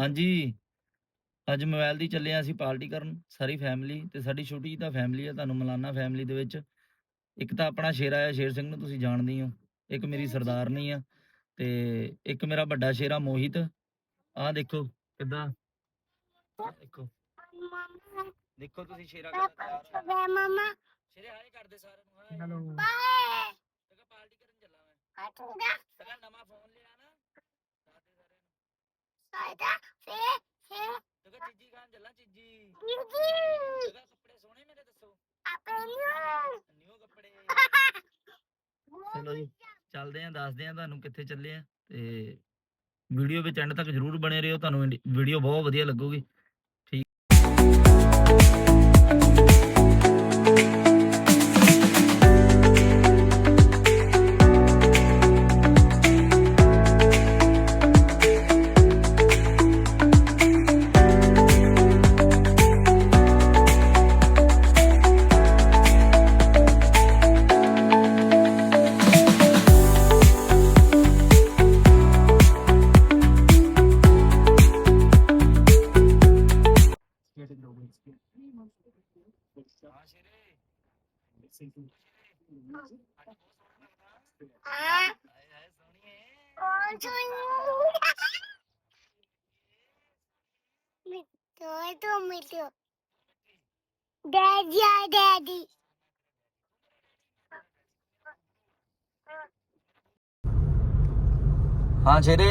ਹਾਂਜੀ। ਅੱਜ ਮੋਬਾਈਲ ਦੀ ਚੱਲੇ ਆ ਅਸੀਂ ਪਾਰਟੀ ਕਰਨ ਸਾਰੀ ਫੈਮਿਲੀ ਤੇ ਸਾਡੀ ਛੋਟੀ ਜਿਹੀ ਤਾਂ ਫੈਮਿਲੀ ਆ ਤੁਹਾਨੂੰ ਮਿਲਾਨਾ ਫੈਮਿਲੀ ਦੇ ਵਿੱਚ। ਇੱਕ ਤਾਂ ਆਪਣਾ ਸ਼ੇਰਾ ਆ ਸ਼ੇਰ ਸਿੰਘ ਨੂੰ ਤੁਸੀਂ ਜਾਣਦੇ ਹੀ ਹੋ। ਇੱਕ ਮੇਰੀ ਸਰਦਾਰਨੀ ਆ ਤੇ ਇੱਕ ਮੇਰਾ ਵੱਡਾ ਸ਼ੇਰਾ ਮੋਹਿਤ। ਆਹ ਦੇਖੋ ਕਿੱਦਾਂ। ਦੇਖੋ। ਦੇਖੋ ਤੁਸੀਂ ਸ਼ੇਰਾ ਕਿੱਦਾਂ ਤਿਆਰ ਮਮਾ। ਸ਼ੇਰੇ ਹਾਏ ਕਰਦੇ ਸਾਰਿਆਂ ਨੂੰ ਹਾਏ। ਹੈਲੋ। ਬਾਏ ਤੇਗਾ ਪਾਰਟੀ ਕਰਨ ਚੱਲਾ ਮੈਂ। ਹਟੂਗਾ ਤੇਗਾ ਨਵਾਂ ਫੋਨ ਲਿਆ ਨਾ। ਦਾਦੇ ਸਾਰਿਆਂ ਨੂੰ। ਚੱਲਾਂ ਚੀਜੀ ਜੀ ਤੇਗਾ ਕੱਪੜੇ ਸੋਹਣੇ ਮੇਰੇ ਦੱਸੋ। ਆਪਣੇ ਨੂੰ ਨਿਊ ਕੱਪੜੇ। ਚਲੋ ਜੀ ਚੱਲਦੇ ਆਂ ਦੱਸਦੇ ਆਂ ਤੁਹਾਨੂੰ ਕਿੱਥੇ ਚੱਲੇ ਆ ਤੇ ਵੀਡੀਓ ਵਿੱਚ ਐਂਡ ਤੱਕ ਜਰੂਰ ਬਣੇ ਰਹੋ ਤੁਹਾਨੂੰ ਵੀਡੀਓ ਬਹੁਤ ਵਧੀਆ ਲੱਗੂਗੀ। ਹਾਂ ਡੈਡੀ ਆ ਡੈਡੀ ਹਾਂ ਸ਼ੇਰੇ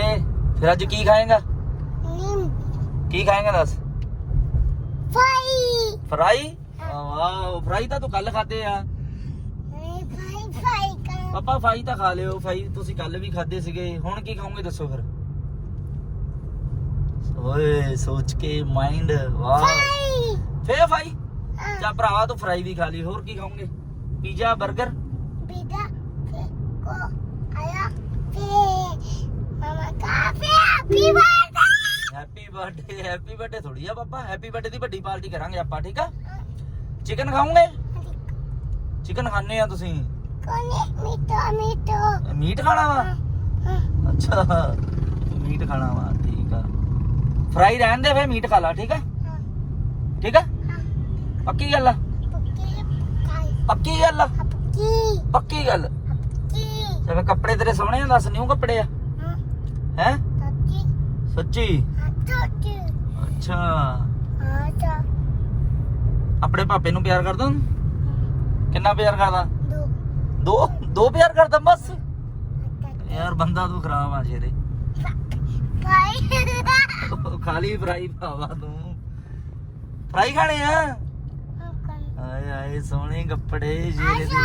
ਫਿਰ ਅੱਜ ਕੀ ਖਾਏਗਾ? ਨਿੰਮ। ਕੀ ਖਾਏਗਾ ਦੱਸ? ਫਾਈ ਫਰਾਈ? ਵਾਓ ਫਰਾਈ ਤਾਂ ਤੂੰ ਕੱਲ ਖਾਦੇ ਆ। ਫਾਈ ਫਾਈ ਕਰ। ਪਾਪਾ ਫਾਈ ਤਾਂ ਖਾ ਲਿਓ ਫਾਈ ਤੁਸੀਂ ਕੱਲ ਵੀ ਖਾਦੇ ਸੀਗੇ। ਹੁਣ ਕੀ ਖਾਓਗੇ ਦੱਸੋ ਫਿਰ? ਓਏ ਸੋਚ ਕੇ ਮਾਈਂਡ ਵਾਹ ਫਾਈ ਫੇ ਫਾਈ ਜਾਂ ਭਰਾਵਾ ਤੂੰ ਫਰਾਈ ਵੀ ਖਾ ਲਈ ਹੋਰ ਕੀ ਖਾਓਗੇ? ਪੀਜ਼ਾ 버ਗਰ ਫੇ ਕੋ ਆਇਆ ਫੇ ਮਮਾ Khafi happy birthday happy birthday happy birthday ਥੋੜੀ ਆ ਪਾਪਾ ਹੈਪੀ ਬਰਥਡੇ ਦੀ ਵੱਡੀ ਪਾਰਟੀ ਕਰਾਂਗੇ ਆਪਾਂ ਠੀਕ ਆ? ਚਿਕਨ ਖਾਓਗੇ? ਚਿਕਨ ਖਾਣੇ ਆ ਤੁਸੀਂ? ਕੋਨੇ ਮਿੱਟੋ ਮਿੱਟੋ ਮੀਟ ਖਾਣਾ ਵਾ? ਅੱਛਾ ਮੀਟ ਖਾਣਾ ਵਾ ਠੀਕ ਆ। ਫਰਾਈ ਰਹਿਣ ਦੇ ਫੇ ਮੀਟ ਖਾ ਲਾ ਠੀਕ ਆ? ਠੀਕ ਆ? ਪੱਕੀ ਗੱਲ ਆ? ਪੱਕੀ ਗੱਲ ਆ? ਪੱਕੀ ਪੱਕੀ ਗੱਲ ਜਿਵੇਂ ਕੱਪੜੇ ਤੇਰੇ ਸੋਹਣੇ ਆ ਦੱਸ ਨਿਊ ਕੱਪੜੇ ਆ? ਹੈ? ਸੱਚੀ? ਅੱਛਾ। ਆਪਣੇ ਪਾਪੇ ਨੂੰ ਪਿਆਰ ਕਰਦਾ ਕਿੰਨਾ ਪਿਆਰ ਕਰਦਾ? ਦੋ? ਦੋ ਪਿਆਰ ਕਰਦਾ ਬਸ? ਯਾਰ ਬੰਦਾ ਤੂੰ ਖਰਾਬ ਆ ਸ਼ੇਰੇ। ਖਾਈ ਖਾਲੀ ਫਰਾਈ ਭਾਵਾ ਤੂੰ। ਫਰਾਈ ਖਾਣੇ ਆ? ਆਏ ਆਏ ਸੋਹਣੇ ਕੱਪੜੇ ਸ਼ੇਰੇ ਦੇ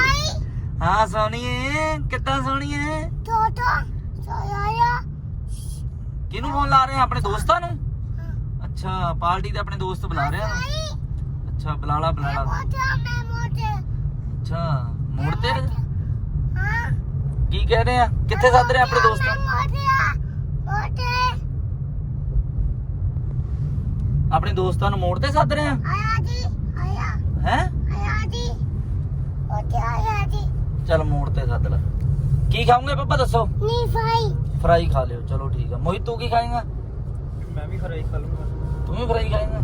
ਹਾਂ ਸੋਹਣੀਏ ਕਿੱਦਾਂ ਸੋਹਣੀਏ ਟੋਟੋ ਸੋਇਆ ਕਿਹਨੂੰ ਫੋਨ ਲਾ ਰਹੇ ਆ? ਆਪਣੇ ਦੋਸਤਾਂ ਨੂੰ? ਅੱਛਾ ਪਾਰਟੀ ਤੇ ਆਪਣੇ ਦੋਸਤ ਬੁਲਾ ਰਹੇ ਆ? ਅੱਛਾ ਬੁਲਾ ਲਾ ਬੁਲਾ ਲਾ ਮੋਟਾ ਮੈਂ ਮੋਟੇ ਅੱਛਾ ਮੋੜ ਤੇ ਹਾਂ। ਕੀ ਕਹਿ ਰਹੇ ਆ? ਕਿੱਥੇ ਸੱਦ ਰਹੇ ਆ ਆਪਣੇ ਦੋਸਤ? ਆਪਣੇ ਦੋਸਤਾਂ ਨੂੰ ਮੋੜ ਤੇ ਸੱਦ ਰਹੇ ਆ? ਆਇਆ ਜੀ। ਹੈ? ਆਇਆ ਜੀ ਮੋਟੇ ਆਇਆ ਜੀ। ਚੱਲ ਮੋੜ ਤੇ ਸੱਦ ਲੈ। ਕੀ ਖਾਓਗੇ ਪਾਪਾ ਦੱਸੋ? ਨੀ ਫਾਈ ਫਰਾਈ ਖਾ ਲਿਓ। ਚਲੋ ਠੀਕ ਆ। ਮੋਹਿਤ ਤੂੰ ਕੀ ਖਾਏਗਾ? ਮੈਂ ਵੀ ਫਰਾਈ ਖਾ ਲੂੰਗਾ। ਤੂੰ ਵੀ ਫਰਾਈ ਖਾਏਗਾ?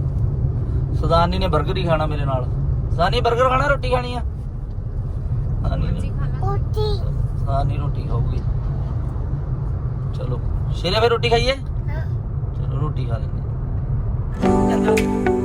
ਸਦਾਨੀ ਨੇ 버ਗਰ ਹੀ ਖਾਣਾ ਮੇਰੇ ਨਾਲ। ਸਦਾਨੀ 버ਗਰ ਖਾਣਾ ਰੋਟੀ ਖਾਣੀ ਆ? ਸਦਾਨੀ ਰੋਟੀ ਖਾਊਗੀ। ਚਲੋ। ਸ਼ੇਰੇ ਫੇ ਰੋਟੀ ਖਾਈਏ? ਹਾਂ। ਚਲੋ ਰੋਟੀ ਖਾ ਲੈਂਦੇ। ਚੰਗਾ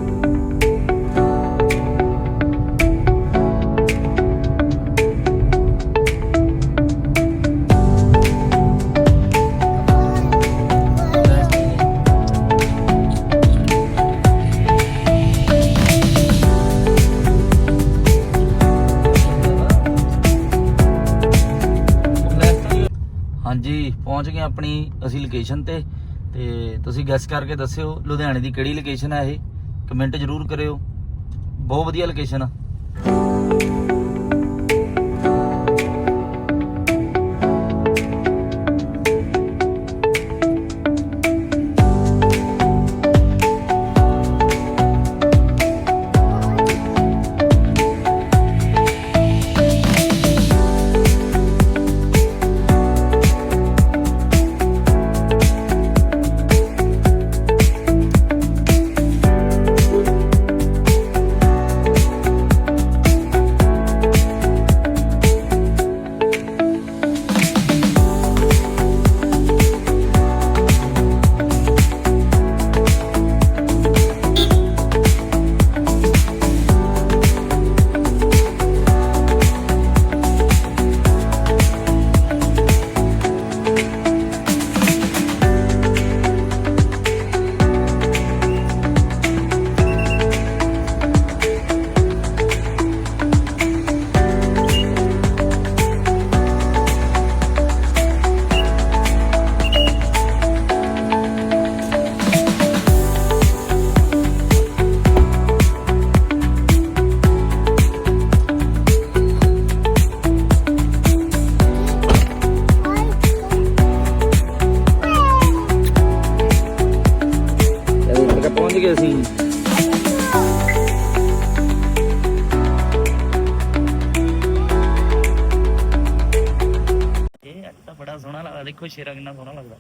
ਜੀ ਪਹੁੰਚ ਗਏ ਆਪਣੀ ਅਸੀਂ ਲੋਕੇਸ਼ਨ ਤੇ। ਤੇ ਤੁਸੀਂ ਗੈਸ ਕਰਕੇ ਦੱਸਿਓ, ਲੁਧਿਆਣੇ ਦੀ ਕਿਹੜੀ ਲੋਕੇਸ਼ਨ ਹੈ ਇਹ? ਕਮੈਂਟ ਜਰੂਰ ਕਰਿਓ। ਬਹੁਤ ਵਧੀਆ ਲੋਕੇਸ਼ਨ ਆ। ਸ਼ੇਰਾ ਕਿੰਨਾ ਸੋਹਣਾ ਲੱਗਦਾ।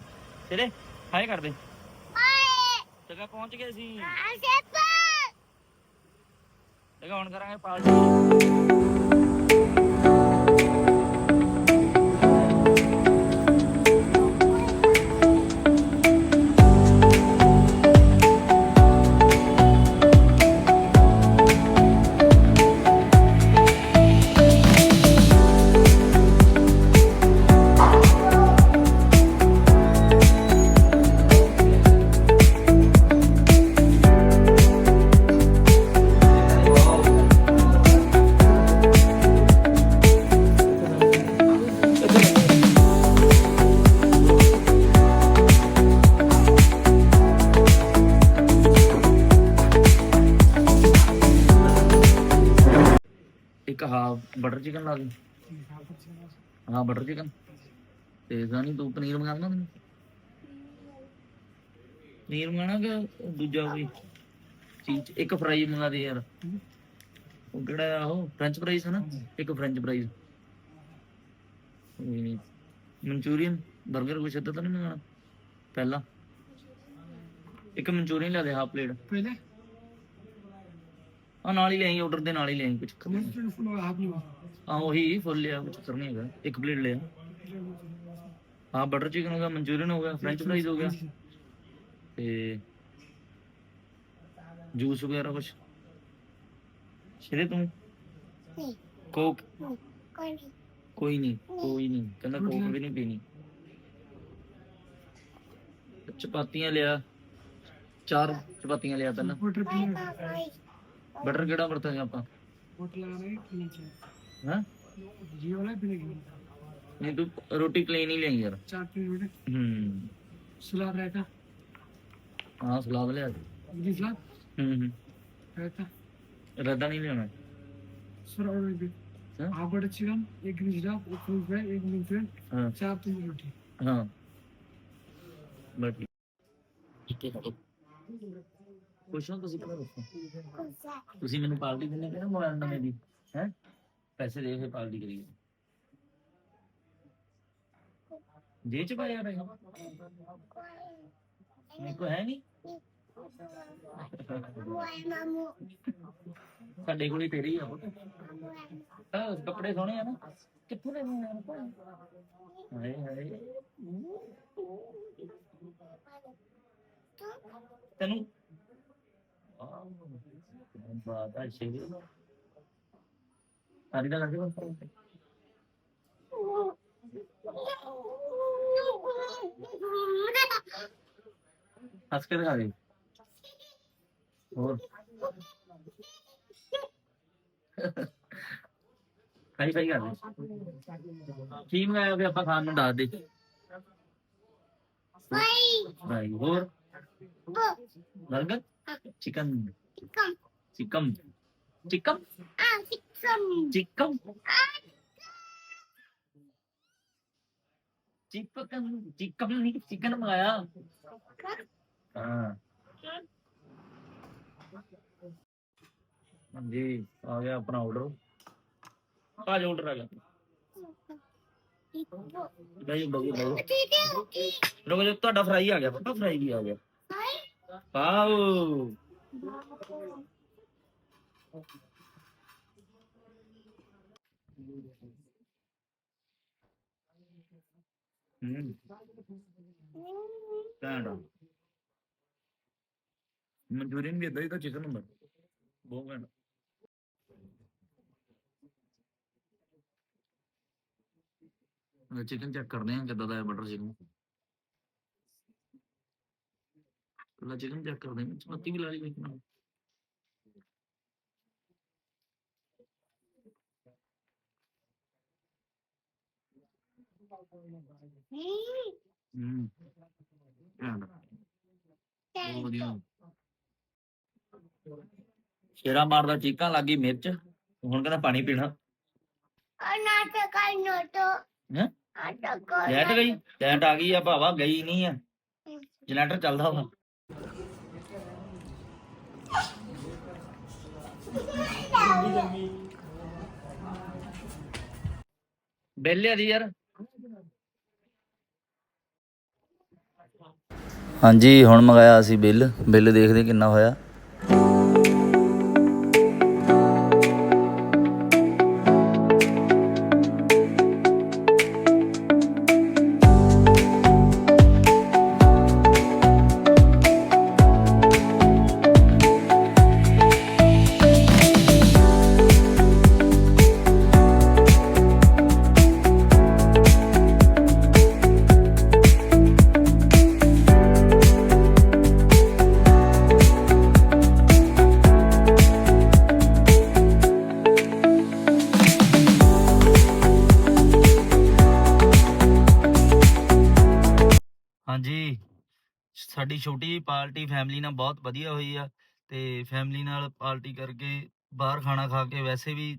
ਸ਼ੇਰੇ ਹਾਏ ਕਰਦੇ। ਜਗ੍ਹਾ ਪਹੁੰਚ ਗਏ ਅਸੀਂ। ਜਗ੍ਹਾ ਹੁਣ ਕਰਾਂਗੇ ਪਾਲਟੀ। ਇੱਕ ਹਾਫ ਬਟਰ ਚਿਕਨ ਲਾ ਦੇ। ਹਾਂ ਬਟਰ ਚਿਕਨ ਤੇ ਜਾਨੀ ਤੂੰ ਪਨੀਰ ਮੰਗਾਉਣਾ ਮੈਨੂੰ? ਪਨੀਰ ਮੰਗਾਣਾ ਕਿ ਦੂਜਾ ਕੋਈ ਚੀਜ਼ ਇੱਕ ਫਰਾਈ ਮੰਗਾ ਦੇ ਯਾਰ। ਉਹ ਕਿਹੜਾ ਉਹ? ਫ੍ਰੈਂਚ ਫਰਾਈਜ਼ ਹੈ ਨਾ? ਇੱਕ ਫ੍ਰੈਂਚ ਫਰਾਈਜ਼ ਮਨਚੂਰੀਅਨ 버ਗਰ ਕੁਛ ਅੱਧਾ ਤਾਂ ਨਹੀਂ ਮੰਗਾਣਾ ਪਹਿਲਾਂ। ਇੱਕ ਮਨਚੂਰੀਅਨ ਲਾ ਦੇ ਹਾਫ ਪਲੇਟ ਪਹਿਲੇ? ਆ ਨਾਲ ਹੀ ਲੈ ਆਈ ਆਰਡਰ ਦੇ ਨਾਲ ਹੀ ਲੈ ਆਈ ਕੁਛ कमिश्नर फुल हाफ नहीं ਆ ਉਹੀ ਫੁੱਲ ਲਿਆ ਕੁਛ ਚੱਕਰ ਨਹੀਂ ਹੈਗਾ ਇੱਕ ਪਲੇਟ ਲਿਆ ਹਾਂ ਬਟਰ ਚਿਕਨ ਹੋ ਗਿਆ ਮਨਚੂਰੀਅਨ ਹੋ ਗਿਆ ਫ੍ਰੈਂਚ ਫਰਾਈਜ਼ ਹੋ ਗਿਆ ਤੇ ਜੂਸ ਵਗੈਰਾ ਕੁਛ ਸ਼ਰੇ ਤੂੰ ਕੋਕ ਕੋਈ ਨਹੀਂ ਕੋਈ ਨਹੀਂ ਕਹਿੰਦਾ ਕੋਕ ਵੀ ਨਹੀਂ ਪੀਣੀ ਚਪਾਤੀਆਂ ਲਿਆ ਚਾਰ ਚਪਾਤੀਆਂ ਲਿਆ ਪਹਿਲਾਂ बटर पनीर ਬਟਰ ਕਿਹੜਾ ਵਰਤਾਂਗੇ ਆਪਾਂ बटर लगाना है नीचे ਹਾਂ ये वाला पीने के ਨਹੀਂ ਤੂੰ ਰੋਟੀ ਪਲੇਨ ਹੀ ਲਿਆਈ ਯਾਰ चार पीस रोटी ਹੂੰ सलाद रायता ਹਾਂ ਸਲਾਦ ਲਿਆ ਦੇ। इडली सलाद ਹੂੰ ਹੂੰ रायता ਰੱਦਾ ਨਹੀਂ ਲਿਆਉਣਾ सर और भी हाँ? हाफ बटर चिकन एक ग्रीन सलाद एक फ्रूट फ्राई एक मंचूरियन ਹਾਂ चार पीस रोटी ਹਾਂ ਬਟ ਠੀਕ ਹੈ ਖੁਸ਼ ਹੋ ਤੁਸੀਂ ਕਿਹੜਾ ਦੱਸੋ। ਤੁਸੀਂ ਮੈਨੂੰ ਪਾਰਟੀ ਦਿੰਦੇ ਕਿ ਨਾ ਮੋਬਾਈਲ ਨਵੇਂ ਦੀ ਹੈ? ਪੈਸੇ ਦੇ ਕੇ ਪਾਰਟੀ ਕਰੀਏ। ਜੇ ਚ ਪਾਇਆ ਰਹੇ ਮੇਰੇ ਕੋ ਹੈ ਨਹੀਂ। ਸਾਡੇ ਕੋਲ ਹੀ ਤੇਰੀ ਆ ਪੁੱਤ ਆਹ, ਕੱਪੜੇ ਸੋਹਣੇ ਆ ਨਾ। ਕਿੱਥੋਂ ਲੈ ਯਾਰ ਭਾਈ ਹਾਏ ਹਾਏ। ਤੈਨੂੰ ਆਹ, ਬਾਤ ਆ ਸ਼ੇਰ ਸਾਰੀ ਦਾ ਲੱਗੇ ਬੰਦ ਹੱਸ ਖਾਈ ਖਾਈ ਕਰ ਕੀ ਮੰਗਾਇਆ ਵੀ ਆਪਾਂ ਖਾਣ ਨੂੰ ਦੱਸ ਦੇ ਭਾਈ ਹੋਰ 버ਗਰ chicken chicken chicken chicken chicken chicken ਨਹੀਂ ਚਿਕਨ ਮੰਗਾਇਆ ਹਾਂ ਹਾਂਜੀ ਆ ਗਿਆ ਆਪਣਾ ਆਰਡਰ ਆ ਜਾ ਆਰਡਰ ਆ ਗਿਆ ਨਹੀਂ ਬਗੂ ਬਗੂ ਰੁਕੋ ਜੀ ਤੁਹਾਡਾ ਫਰਾਈ ਆ ਗਿਆ ਪਤਾ ਫਰਾਈ ਵੀ ਆ ਗਿਆ ਆਓ ਹੂੰ ਕਾਂਡਾ ਮਨਚੂਰੀਅਨ ਵੀ ਇਦਾਂ ਹੀ ਤਾਂ ਚਿਕਨ ਹੁੰਦਾ ਬਹੁਤ ਘੈਂਟ ਚਿਕਨ ਚੈੱਕ ਕਰਦੇ ਹਾਂ ਕਿੱਦਾਂ ਦਾ ਹੈ ਬਟਰ ਚਿਕਨ ਪਹਿਲਾਂ ਚਿਕਨ ਚੈੱਕ ਕਰਦੇ ਹਾਂ ਚਪਾਤੀ ਵੀ ਲਾ ਲਈ ਵਿੱਚ ਨਾਲ ਹੂੰ ਘੈਂਟ ਬਹੁਤ ਵਧੀਆ ਸ਼ੇਰਾ ਮਾਰਦਾ ਚੀਕਾਂ ਲੱਗੀ ਮਿਰਚ ਹੁਣ ਕਹਿੰਦਾ ਪਾਣੀ ਪੀਣਾ ਹੈਂ? ਲੈਟ ਗਈ ਲੈਟ ਆ ਗਈ ਆ ਭਾਵਾ ਗਈ ਨਹੀਂ ਆ ਜਨਰੇਟਰ ਚੱਲਦਾ ਵਾ ਬੇਲਿਆ ਦੀ ਯਾਰ। ਹਾਂਜੀ ਹੁਣ ਮੰਗਾਇਆ ਅਸੀਂ ਬਿੱਲ। ਬਿੱਲ ਦੇਖਦੇ ਕਿੰਨਾ ਹੋਇਆ। ਛੋਟੀ ਜਿਹੀ ਪਾਰਟੀ ਫੈਮਿਲੀ ਨਾਲ ਬਹੁਤ ਵਧੀਆ ਹੋਈ ਆ ਤੇ ਫੈਮਿਲੀ ਨਾਲ ਪਾਰਟੀ ਕਰਕੇ ਬਾਹਰ ਖਾਣਾ ਖਾ ਕੇ ਵੈਸੇ ਵੀ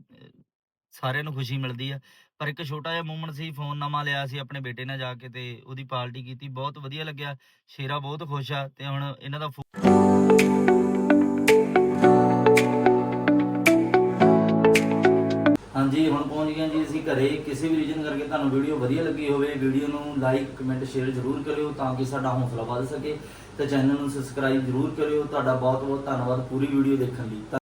ਸਾਰਿਆਂ ਨੂੰ ਖੁਸ਼ੀ ਮਿਲਦੀ ਆ। ਪਰ ਇੱਕ ਛੋਟਾ ਜਿਹਾ ਮੂਮੈਂਟ ਸੀ ਫੋਨ ਨਵਾਂ ਲਿਆ ਸੀ ਆਪਣੇ ਬੇਟੇ ਨਾਲ ਜਾ ਕੇ ਤੇ ਉਹਦੀ ਪਾਰਟੀ ਕੀਤੀ, ਬਹੁਤ ਵਧੀਆ ਲੱਗਿਆ। ਸ਼ੇਰਾ ਬਹੁਤ ਖੁਸ਼ ਆ ਤੇ ਹੁਣ ਇਹਨਾਂ ਦਾ ਹਾਂਜੀ, ਹੁਣ ਪਹੁੰਚ ਗਏ ਹਾਂ ਜੀ ਅਸੀਂ ਘਰੇ। ਕਿਸੇ ਵੀ ਰੀਜਨ ਕਰਕੇ ਤੁਹਾਨੂੰ ਵੀਡੀਓ ਵਧੀਆ ਲੱਗੀ ਹੋਵੇ ਵੀਡੀਓ ਨੂੰ ਲਾਈਕ ਕਮੈਂਟ ਸ਼ੇਅਰ ਜ਼ਰੂਰ ਕਰਿਓ ਤਾਂ ਕਿ ਸਾਡਾ ਹੌਸਲਾ ਵੱਧ ਸਕੇ ਤੇ ਚੈਨਲ ਨੂੰ ਸਬਸਕ੍ਰਾਈਬ ਜ਼ਰੂਰ ਕਰਿਓ। ਤੁਹਾਡਾ ਬਹੁਤ ਬਹੁਤ ਧੰਨਵਾਦ ਪੂਰੀ ਵੀਡੀਓ ਦੇਖਣ ਲਈ।